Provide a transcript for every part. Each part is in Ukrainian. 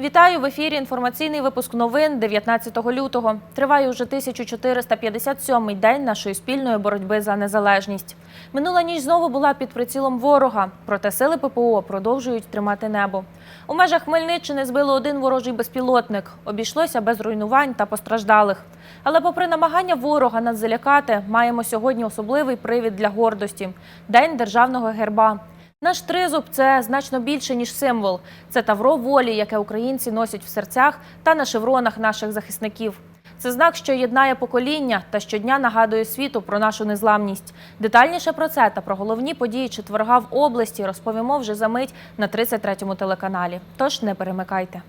Вітаю в ефірі. Інформаційний випуск новин 19 лютого. Триває уже 1457-й день нашої спільної боротьби за незалежність. Минула ніч знову була під прицілом ворога, проте сили ППО продовжують тримати небо. У межах Хмельниччини збили один ворожий безпілотник. Обійшлося без руйнувань та постраждалих. Але, попри намагання ворога нас залякати, маємо сьогодні особливий привід для гордості день державного герба. Наш тризуб це значно більше ніж символ. Це тавро волі, яке українці носять в серцях та на шевронах наших захисників. Це знак, що єднає покоління та щодня нагадує світу про нашу незламність. Детальніше про це та про головні події четверга в області розповімо вже за мить на 33-му телеканалі. Тож не перемикайте.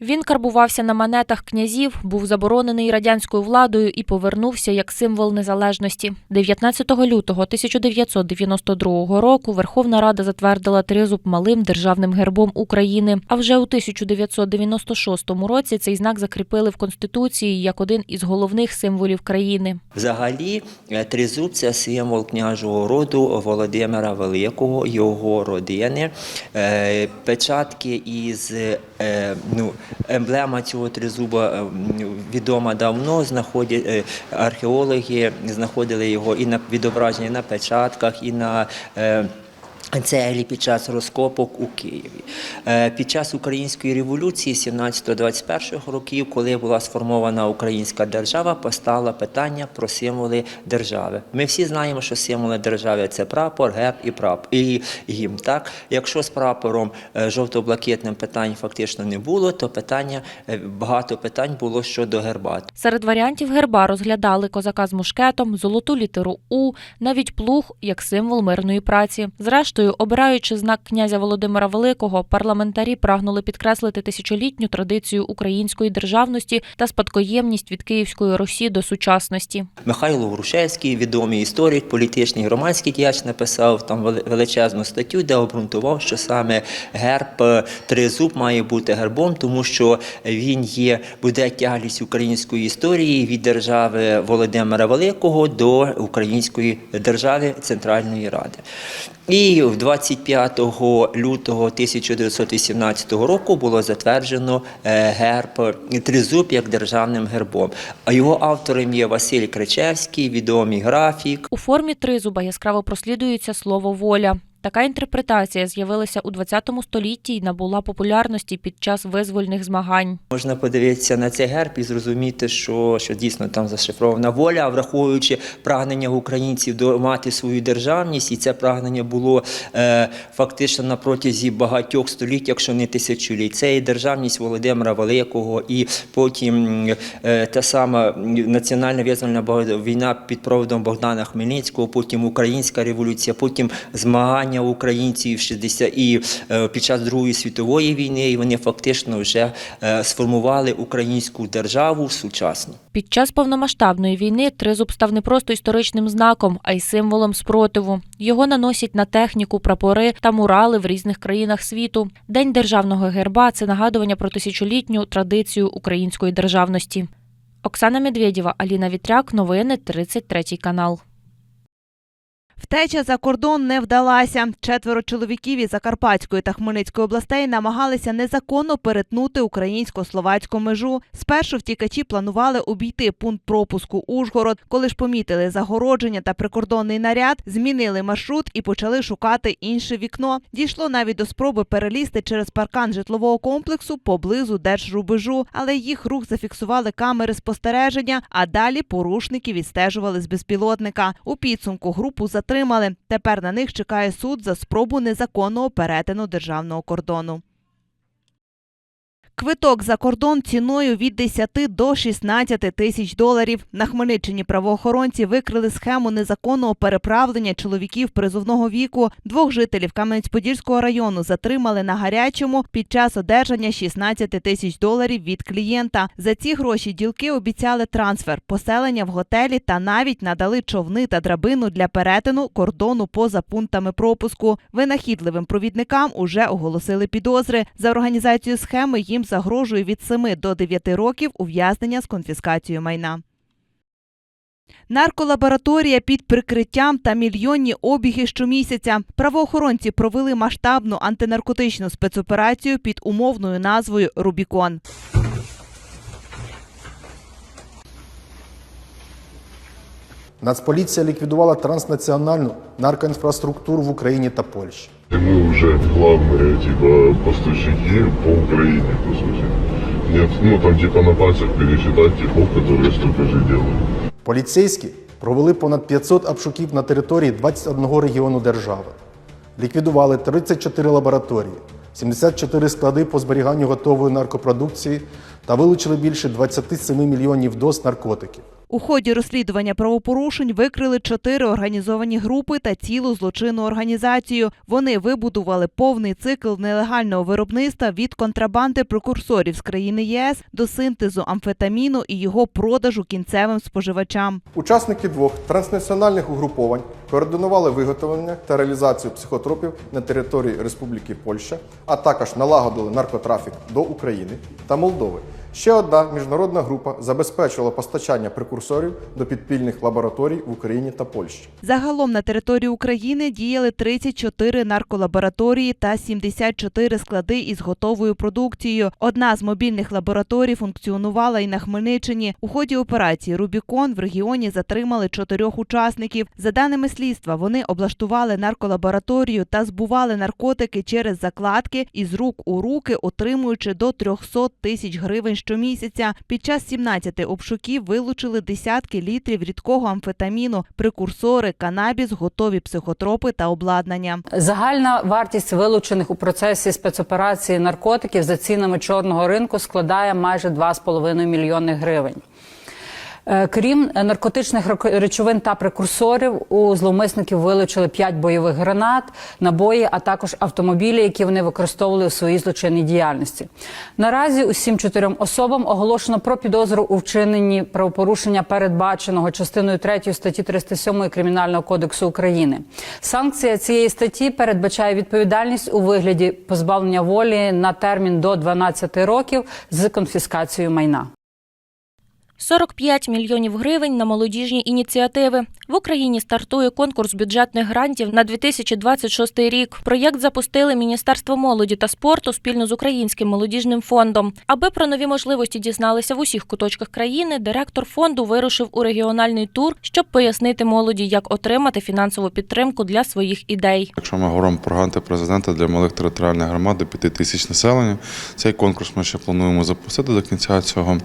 Він карбувався на монетах князів, був заборонений радянською владою і повернувся як символ незалежності. 19 лютого 1992 року Верховна Рада затвердила тризуб малим державним гербом України. А вже у 1996 році цей знак закріпили в Конституції як один із головних символів країни. Взагалі, е, тризуб це символ княжого роду Володимира Великого, його родини. Е, Печатки із е, ну, емблема цього тризуба е, відома давно. Е, археологи, знаходили його і на відображення на печатках, і на е, Цеглі під час розкопок у Києві. Е, Під час української революції 17-21 років, коли була сформована українська держава, постало питання про символи держави. Ми всі знаємо, що символи держави це прапор, герб і прап і гімн. Так, якщо з прапором е, жовто-блакитним питань фактично не було, то питання е, багато питань було щодо герба. Серед варіантів герба розглядали козака з мушкетом, золоту літеру У, навіть плуг як символ мирної праці. Зрештою, обираючи знак князя Володимира Великого, парламентарі прагнули підкреслити тисячолітню традицію української державності та спадкоємність від Київської Русі до сучасності. Михайло Грушевський, відомий історик, політичний громадський діяч, написав там величезну статтю, де обґрунтував, що саме герб е, тризуб має бути гербом, тому що він є буде тяглість української історії від держави Володимира Великого до української держави Центральної Ради. І в 25 лютого 1918 року було затверджено е, герб тризуб як державним гербом. А його автором є Василь Кричевський, відомий графік. У формі тризуба яскраво прослідується слово воля. Така інтерпретація з'явилася у ХХ столітті і набула популярності під час визвольних змагань. Можна подивитися на цей герб і зрозуміти, що, що дійсно там зашифрована воля, а враховуючи прагнення українців до мати свою державність, і це прагнення було е, фактично на протязі багатьох століть, якщо не тисячоліть. Це і державність Володимира Великого, і потім е, та сама національна визвольна війна під проводом Богдана Хмельницького, потім Українська революція, потім змагання українців 60 і е, під час Другої світової війни, і вони фактично вже е, сформували українську державу сучасну. Під час повномасштабної війни тризуб став не просто історичним знаком, а й символом спротиву. Його наносять на техніку, прапори та мурали в різних країнах світу. День державного герба це нагадування про тисячолітню традицію української державності. Оксана Медведєва, Аліна Вітряк, новини 33 канал. Втеча за кордон не вдалася. Четверо чоловіків із Закарпатської та Хмельницької областей намагалися незаконно перетнути українсько-словацьку межу. Спершу втікачі планували обійти пункт пропуску Ужгород. Коли ж помітили загородження та прикордонний наряд, змінили маршрут і почали шукати інше вікно. Дійшло навіть до спроби перелізти через паркан житлового комплексу поблизу держрубежу, але їх рух зафіксували камери спостереження. А далі порушники відстежували з безпілотника. У підсумку групу затримали. Тепер на них чекає суд за спробу незаконного перетину державного кордону. Квиток за кордон ціною від 10 до 16 тисяч доларів. На Хмельниччині правоохоронці викрили схему незаконного переправлення чоловіків призовного віку. Двох жителів Кам'янець-Подільського району затримали на гарячому під час одержання 16 тисяч доларів від клієнта. За ці гроші ділки обіцяли трансфер, поселення в готелі та навіть надали човни та драбину для перетину кордону поза пунктами пропуску. Винахідливим провідникам уже оголосили підозри. За організацію схеми їм загрожує від 7 до 9 років ув'язнення з конфіскацією майна. Нарколабораторія під прикриттям та мільйонні обіги щомісяця. Правоохоронці провели масштабну антинаркотичну спецоперацію під умовною назвою Рубікон. Нацполіція ліквідувала транснаціональну наркоінфраструктуру в Україні та Польщі. И мы уже главные, типа, поставщики по Украине, по сути. Нет, ну там типа на пальцах пересчитать типов, которые столько же делают. Поліцейські провели понад 500 обшуків на території 21 регіону держави. Ліквідували 34 лабораторії, 74 склади по зберіганню готової наркопродукції та вилучили більше 27 мільйонів доз наркотиків. У ході розслідування правопорушень викрили чотири організовані групи та цілу злочинну організацію. Вони вибудували повний цикл нелегального виробництва від контрабанди прекурсорів з країни ЄС до синтезу амфетаміну і його продажу кінцевим споживачам. Учасники двох транснаціональних угруповань координували виготовлення та реалізацію психотропів на території Республіки Польща, а також налагодили наркотрафік до України та Молдови. Ще одна міжнародна група забезпечувала постачання прекурсорів до підпільних лабораторій в Україні та Польщі. Загалом на території України діяли 34 нарколабораторії та 74 склади із готовою продукцією. Одна з мобільних лабораторій функціонувала і на Хмельниччині. У ході операції Рубікон в регіоні затримали чотирьох учасників. За даними слідства, вони облаштували нарколабораторію та збували наркотики через закладки із рук у руки, отримуючи до 300 тисяч гривень щомісяця. Під час 17 обшуків вилучили десятки літрів рідкого амфетаміну, прекурсори, канабіс, готові психотропи та обладнання. Загальна вартість вилучених у процесі спецоперації наркотиків за цінами чорного ринку складає майже 2,5 мільйони гривень. Е, Крім наркотичних рек- речовин та прекурсорів, у зловмисників вилучили 5 бойових гранат, набої, а також автомобілі, які вони використовували у своїй злочинній діяльності. Наразі усім чотирьом особам оголошено про підозру у вчиненні правопорушення, передбаченого частиною 3 статті 307 Кримінального кодексу України. Санкція цієї статті передбачає відповідальність у вигляді позбавлення волі на термін до 12 років з конфіскацією майна. 45 мільйонів гривень на молодіжні ініціативи. В Україні стартує конкурс бюджетних грантів на 2026 рік. Проєкт запустили Міністерство молоді та спорту спільно з Українським молодіжним фондом. Аби про нові можливості дізналися в усіх куточках країни, директор фонду вирушив у регіональний тур, щоб пояснити молоді, як отримати фінансову підтримку для своїх ідей. Якщо ми говоримо про гранти президента для малих територіальних громад до 5 тисяч населення, цей конкурс ми ще плануємо запустити до кінця цього.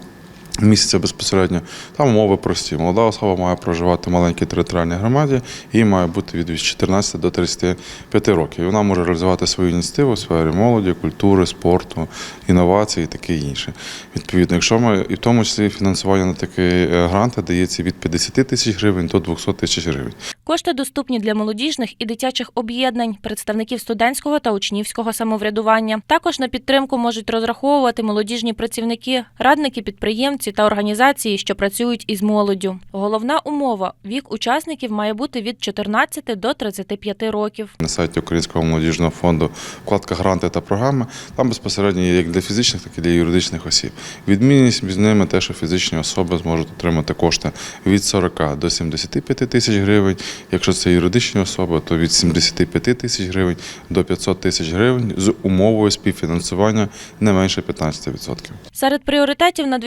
Місяця безпосередньо там умови прості. Молода особа має проживати в маленькій територіальній громаді, їй має бути від 14 до 35 років. І вона може реалізувати свою ініціативу у сфері молоді, культури, спорту, інновацій і таке інше. Відповідно, якщо ми і в тому числі фінансування на такі е, гранти дається від 50 тисяч гривень до 200 тисяч гривень. Кошти доступні для молодіжних і дитячих об'єднань, представників студентського та учнівського самоврядування. Також на підтримку можуть розраховувати молодіжні працівники, радники, підприємці та організації, що працюють із молоддю. Головна умова вік учасників має бути від 14 до 35 років. На сайті Українського молодіжного фонду вкладка гранти та програми. Там безпосередньо є як для фізичних, так і для юридичних осіб. Відмінність між ними те, що фізичні особи зможуть отримати кошти від 40 до 75 тисяч гривень. Якщо це юридичні особи, то від 75 тисяч гривень до 500 тисяч гривень з умовою співфінансування не менше 15%. Серед пріоритетів на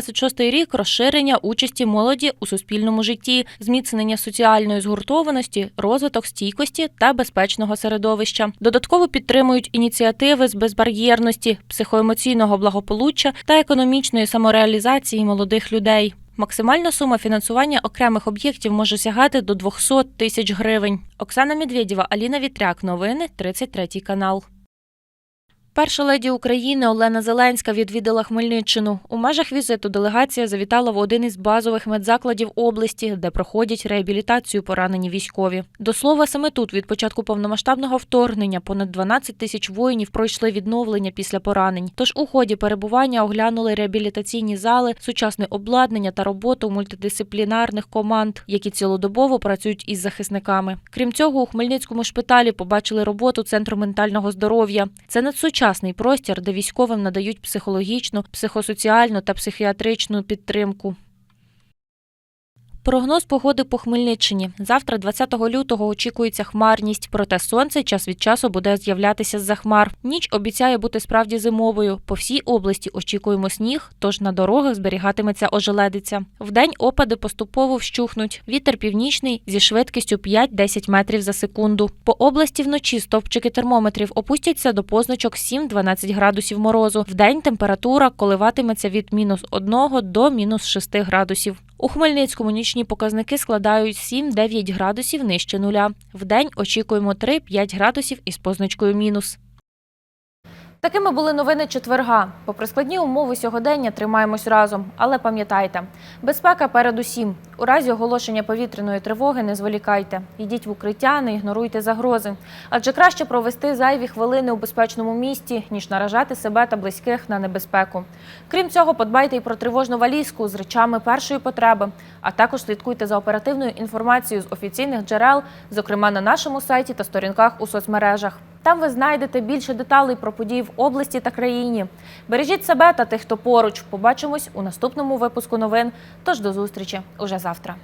2026 рік розширення участі молоді у суспільному житті, зміцнення соціальної згуртованості, розвиток стійкості та безпечного середовища. Додатково підтримують ініціативи з безбар'єрності, психоемоційного благополуччя та економічної самореалізації молодих людей. Максимальна сума фінансування окремих об'єктів може сягати до 200 тисяч гривень. Оксана Медведєва, Аліна Вітряк. Новини 33 канал. Перша леді України Олена Зеленська відвідала Хмельниччину. У межах візиту делегація завітала в один із базових медзакладів області, де проходять реабілітацію поранені військові. До слова, саме тут від початку повномасштабного вторгнення понад 12 тисяч воїнів пройшли відновлення після поранень. Тож у ході перебування оглянули реабілітаційні зали, сучасне обладнання та роботу мультидисциплінарних команд, які цілодобово працюють із захисниками. Крім цього, у Хмельницькому шпиталі побачили роботу центру ментального здоров'я. Це надсучасний простір, де військовим надають психологічну, психосоціальну та психіатричну підтримку. Прогноз погоди по Хмельниччині. Завтра, 20 лютого, очікується хмарність, проте сонце час від часу буде з'являтися з-за хмар. Ніч обіцяє бути справді зимовою. По всій області очікуємо сніг, тож на дорогах зберігатиметься ожеледиця. Вдень опади поступово вщухнуть. Вітер північний зі швидкістю 5-10 метрів за секунду. По області вночі стовпчики термометрів опустяться до позначок 7-12 градусів морозу. Вдень температура коливатиметься від мінус 1 до мінус 6 градусів. У Хмельницькому нічні показники складають 7-9 градусів нижче нуля. Вдень очікуємо 3-5 градусів із позначкою мінус. Такими були новини четверга. Попри складні умови сьогодення тримаємось разом, але пам'ятайте, безпека перед усім. У разі оголошення повітряної тривоги не зволікайте. Йдіть в укриття, не ігноруйте загрози. Адже краще провести зайві хвилини у безпечному місті, ніж наражати себе та близьких на небезпеку. Крім цього, подбайте і про тривожну валізку з речами першої потреби, а також слідкуйте за оперативною інформацією з офіційних джерел, зокрема на нашому сайті та сторінках у соцмережах. Там ви знайдете більше деталей про події в області та країні. Бережіть себе та тих, хто поруч. Побачимось у наступному випуску новин. Тож до зустрічі уже завтра.